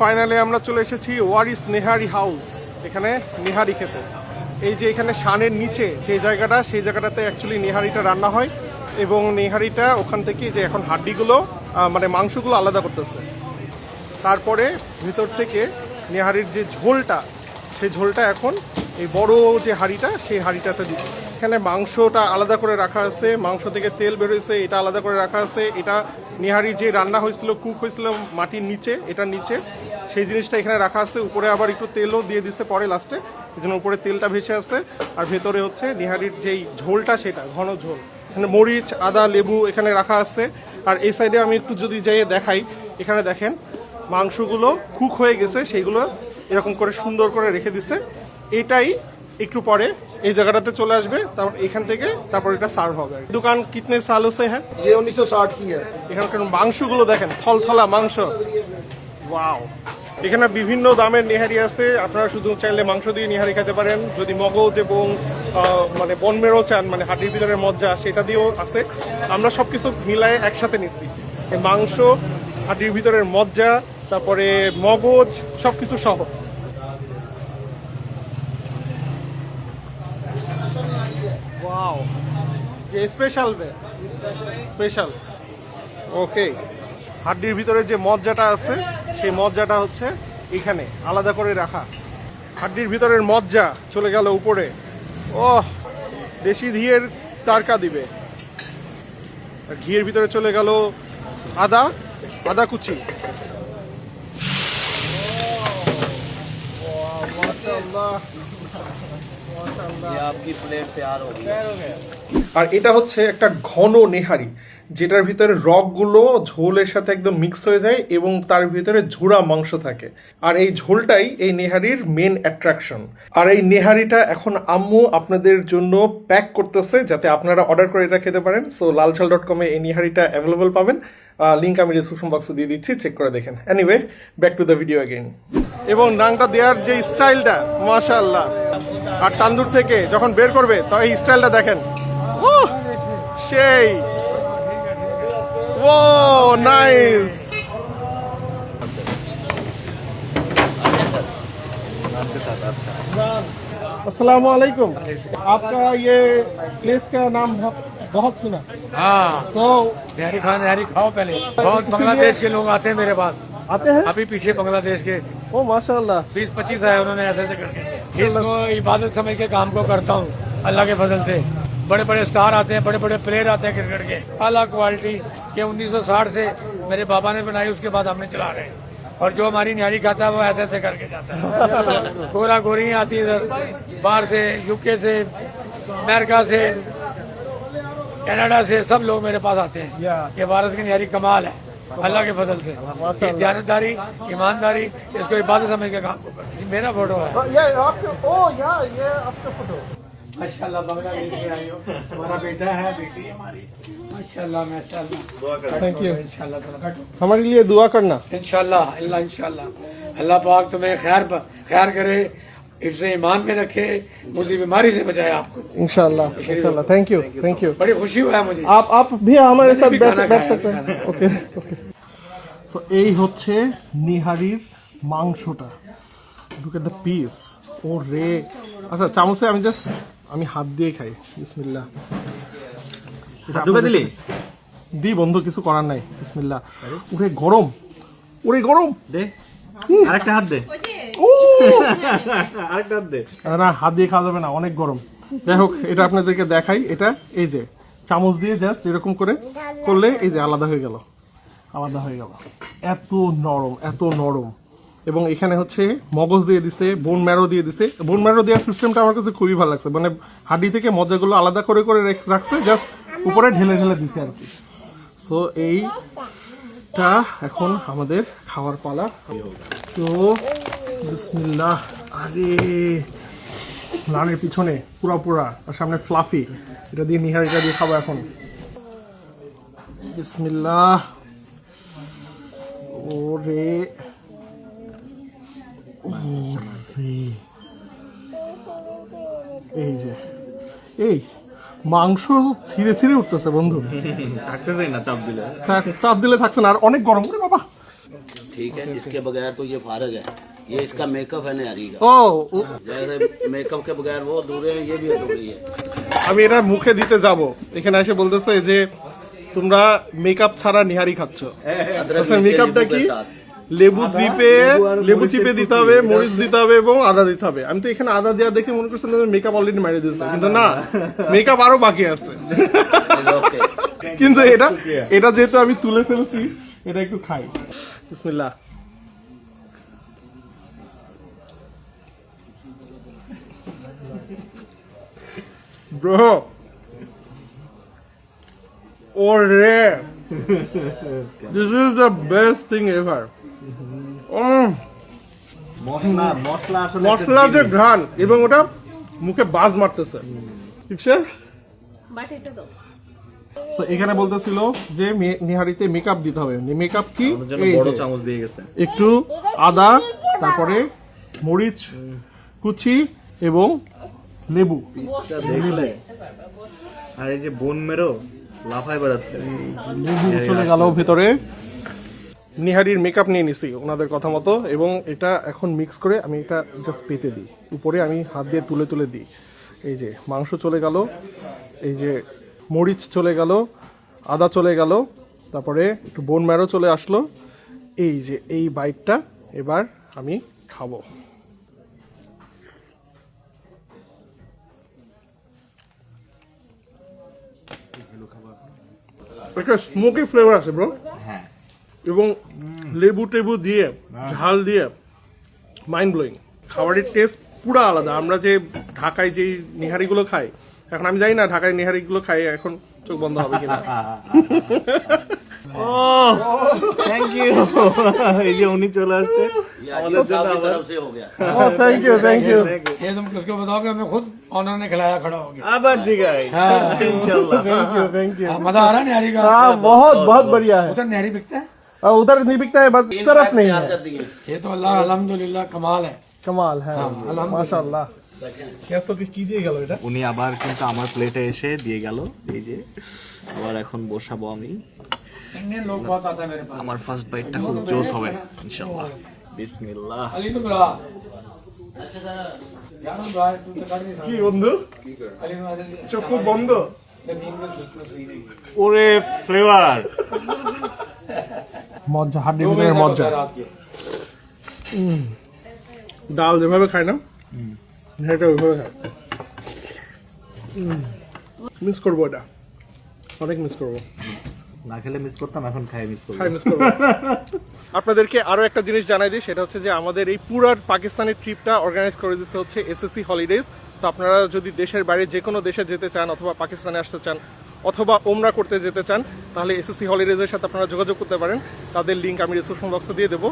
Finally আমরা চলে এসেছি ওয়ারিস নেহারি হাউস, এখানে নেহারি খেতে। এই যে এখানে শানের নিচে যে জায়গাটা, সেই জায়গাটাতে অ্যাকচুয়ালি নেহারিটা রান্না হয় এবং নেহারিটা ওখান থেকে যে এখন হাড্ডিগুলো মানে মাংসগুলো আলাদা করতেছে। তারপরে ভিতর থেকে নেহারির যে ঝোলটা, সেই ঝোলটা এখন এই বড় যে হাঁড়িটা, সেই হাঁড়িটাতে দিচ্ছে। এখানে মাংসটা আলাদা করে রাখা আছে, মাংস থেকে তেল বেরোয়েছে এটা আলাদা করে রাখা আছে, এটা নেহারি যে রান্না হয়েছিল, কুক হয়েছিল মাটির নিচে, এটার নিচে। সেই জিনিসটা এখানে রাখা আছে। উপরে আবার একটু তেলও দিয়ে দিছে পরে লাস্টে এই জন্য উপরে তেলটা ভেসে আছে আর ভেতরে হচ্ছে নিহারির যেই ঝোলটা সেটা ঘন ঝোল। এখানে মরিচ আদা লেবু এখানে রাখা আছে। আর এই সাইডে আমি একটু যদি যাইয়ে দেখাই এখানে দেখেন মাংসগুলো কুক হয়ে গেছে সেইগুলো এরকম করে সুন্দর করে রেখে দিছে। এটাই একটু পরে এই জায়গাটাতে চলে আসবে তারপর এখান থেকে তারপর এটা সার্ভ হবে। দোকান কিতনে সাল হচ্ছে হ্যাঁ? ইয়ে উনিশশো ষাট কি এখানকার মাংসগুলো দেখেন থলথলা মাংস। ওয়াও এখানে বিভিন্ন দামের নেহারি আছে। আপনারা শুধু চাইলে মাংস দিয়ে নেহারি খেতে পারেন। যদি মগজ এবং মানে বনমেরও চান মানে হাড্ডির ভিতরের মজ্জা, সেটা দিয়েও আছে। আমরা সব কিছু মিলায়ে একসাথে নিচ্ছি। মাংস হাড্ডির ভিতরের মজ্জা, তারপরে মগজ সব কিছু সহ ওয়াও স্পেশাল স্পেশাল ওকে হাড্ডির ভিতরে যে মজ্জাটা আছে সেই মজ্জাটা হচ্ছে এখানে আলাদা করে রাখা। হাড্ডির ভিতরের মজ্জা চলে গেল উপরে। ওহ দেশি ঘিয়ের তারকা দিবে। ঘিয়ের ভিতরে চলে গেল আদা আদা কুচি। আর এটা হচ্ছে একটা ঘন নেহারি। যেটার ভিতরে রকগুলো ঝোলের সাথে একদম মিক্স হয়ে যায় এবং তার ভিতরে ঝুড়া মাংস থাকে। আর এই ঝোলটাই এই নেহারির মেন অ্যাট্রাকশন আর এই নেহারিটা এখন আম্মু আপনাদের জন্য প্যাক করতেছে যাতে আপনারা অর্ডার করে এটা খেতে পারেন। সো লালচাল ডট কমে এই নেহারিটা অ্যাভেলেবল পাবেন। লিঙ্ক আমি ডিসক্রিপশন বক্সে দিয়ে দিচ্ছি চেক করে দেখেন। Anyway back to the video again এবং নাংটা দেওয়ার যে স্টাইলটা, মাশাআল্লাহ। আর তান্দুর থেকে যখন বের করবে, তো এই স্টাইলটা দেখেন। ওহ সেই। Whoa, nice. अस्सलाम वालेकुम आपका ये प्लेस का नाम बहुत सुना। हाँ। सो so, नहरी खाओ नहरी खाओ पहले। बहुत बांग्लादेश के लोग आते हैं मेरे पास। आते हैं? अभी पीछे बांग्लादेश के। ओ माशाल्लाह। बीस पच्चीस आए उन्होंने ऐसे ऐसे करके। इसको इबादत समय के काम को करता हूँ अल्लाह के फजल से। बड़े बड़े स्टार आते हैं बड़े बड़े प्लेयर आते हैं क्रिकेट के। अला क्वालिटी के 1960 से मेरे बाबा ने बनाई उसके बाद हमने चला रहे हैं। और जो हमारी न्यारी खाता है वो ऐसे ऐसे करके जाता है। गोरा गोरी आती है इधर बाहर से यूके से अमेरिका से कनाडा से सब लोग मेरे पास आते हैं। ये। भारत की न्यारी कमाल है अल्लाह के फजल से। ये दयानतदारी ईमानदारी इसको इबादत समझ के काम को मेरा फ़ोटो है। ये आपके ओ या ये आपका फ़ोटो माशाल्लाह बांग्लादेश से आई हो हमारा बेटा है बेटी है हमारी माशाल्लाह माशाल्लाह Thank you. इंशाल्लाह ताला बैठो हमारे लिए दुआ करना इंशाल्लाह अल्लाह इंशाल्लाह अल्लाह पाक तुम्हें खैर खैर करे इससे ईमान में रखे मुझे बीमारी से बचाए आपको इंशाल्लाह इंशाल्लाह थैंक यू थैंक यू बड़ी खुशी हुआ है मुझे आप आप भी हमारे मैंने साथ भी बैठ खाना बैठ खाया, सकते हैं ওকে ওকে তো এই হচ্ছে নিহারির মাংসটা লুক এট দ্য পিস ও রে আচ্ছা চামচে আমি জাস্ট আমি হাত দিয়ে খাই। ঢুকে দিলি? দি বন্ধু কিছু করার নাই। বিসমিল্লাহ। ওরে গরম। ওরে গরম। দে। আরেকটা হাত দে। আরেকটা হাত দে। না হাত দিয়ে খাওয়া যাবে না অনেক গরম। যাই হোক এটা আপনাদেরকে দেখাই। এটা এই যে চামচ দিয়ে জাস্ট এরকম করে করলে এই যে আলাদা হয়ে গেল। আলাদা হয়ে গেল। এত নরম এত নরম। এবং এখানে হচ্ছে মগজ দিয়ে দিছে বোন ম্যারো দিয়ে দিছে। বোন ম্যারো দেওয়ার সিস্টেমটা আমার কাছে খুবই ভালো লাগছে। মানে হাড্ডি থেকে মজাগুলো আলাদা করে করে রেখ- রাখছে জাস্ট উপরে ঢেলে ঢেলে দিছে আর কি। সো এইটা এখন আমাদের খাওয়ার পালা। তো, বিসমিল্লাহ। আরে লালের পিছনে, পুরা পুরা, আর সামনে ফ্লাফি এটা দিয়ে নিহারিটা দিয়ে খাব এখন। বিসমিল্লাহ। ওরে। এই যে এই মাংস ছিঁড়ে ছিঁড়ে উঠতেছে বন্ধু থাকতে চাই না চাপ দিলে চাপ দিলে থাকছে না আর অনেক গরম করে বাবা ठीक है इसके बगैर तो ये फारग है ये इसका मेकअप है निहारी का ও जैसे मेकअप के बगैर वो अधूरे हैं ये भी अधूरी है আমি এটা মুখে দিতে যাব এখানে এসে বলতেছে যে তোমরা মেকআপ ছাড়া নিহারি খাচ্ছ अदरक আচ্ছা नीचे মেকআপটা नींबू কি के साथ লেবু দ্বীপে লেবু চিপে দিতে হবে মরিচ দিতে হবে এবং আদা দিতে হবে। আমি তো এখানে আদা দেওয়া দেখে মনে করছিলাম মেকআপ অলরেডি মারিয়ে দিচ্ছে কিন্তু না মেকআপ আরও বাকি আছে। কিন্তু এটা এটা যেহেতু আমি তুলে ফেলছি এটা একটু খাই। বিসমিল্লাহ। ব্রো। ওরে। This is the best thing ever মশলা মশলা আসলে মশলা যে ঘ্রাণ এবং ওটা মুখে বাজ মারতেছে। So, এখানে বলতেছিল যে নিহারিতে মেকআপ দিতে হবে। মেকআপ কি? বড় চামচ দিয়ে গেছে। একটু আদা তারপরে মরিচ কুচি এবং লেবু। দেখলে? আর এই যে বোন মেরো লাফায় বেড়াচ্ছে। লেবু চলে গেল ভেতরে। নিহারির মেকআপ নিয়ে নিছি ওনাদের কথা মতো, এবং এটা এখন মিক্স করে আমি এটা জাস্ট পেতে দিই। উপরে আমি হাত দিয়ে তুলে তুলে দিই। এই যে মাংস চলে গেল, এই যে মরিচ চলে গেল, আদা চলে গেল, তারপরে একটু বোন ম্যারো চলে আসলো। এই যে এই বাইটটা এবার আমি খাব। একটা স্মোকি ফ্লেভার আছে ব্রো এবং লেবু টেবু দিয়ে ঝাল দিয়ে মাইন্ড ব্লোয়িং খাবারের টেস্ট পুরো আলাদা আমরা যে ঢাকায় যেই নিহারিগুলো খাই এখন আমি জানি না ঢাকায় নিহারিগুলো খাই এখন চোখ বন্ধ হবে কিনা ও থ্যাংক ইউ এই যে উনি চলে আসছে ये अजीज साहब की तरफ से हो गया থ্যাংক ইউ থ্যাংক ইউ ये तुम किसको बताओगे मैं खुद ऑनर ने खिलाया खड़ा हो गया আবার জিগাই ইনশাআল্লাহ थैंक यू थैंक यू हाँ, मजा आ रहा है न्यारी का हाँ बहुत बहुत बढ़िया है उधर न्यारी बिकता है और उधर नहीं बिकता है बस इस तरफ नहीं तैयार है कर दिए ये तो अल्लाह अल्हम्दुलिल्लाह कमाल है कमाल है अल्हम्दुलिल्लाह। माशाल्लाह গ্যাস তো কি দিয়ে গেল এটা উনি আবার কিন্তু আমার প্লেটে এসে দিয়ে গেল এই যে আবার এখন বসাবো আমি इंडियन लोग बहुत आता है मेरे पास আমার ফার্স্ট বাইটটা খুব জোস হবে ইনশাআল্লাহ বিসমিল্লাহ अली तो बुला यार भाई तू तो कर नहीं কি सकता বন্ধু अली ने आदत চোখ খুব বন্ধ नींद में सुस्त में सही नहीं ওরে ফ্লেভার মজ্জা মজ্জা। ডাল যেভাবে খায় না ওইভাবে খায়। মিস করব এটা। অনেক মিস করব। আপনাদেরকে আরও একটা জিনিস জানাই দিই সেটা হচ্ছে যে আমাদের এই পুরো পাকিস্তানের ট্রিপটা অর্গানাইজ করে দিচ্ছে হচ্ছে এসএসসি হলিডেজ আপনারা যদি দেশের বাইরে যে কোনো দেশে যেতে চান অথবা পাকিস্তানে আসতে চান অথবা ওমরা করতে যেতে চান, তাহলে এসএসসি হলিডেজের সাথে আপনারা যোগাযোগ করতে পারেন। তাদের লিঙ্ক আমি ডিসক্রিপশন বক্সে দিয়ে দেবো।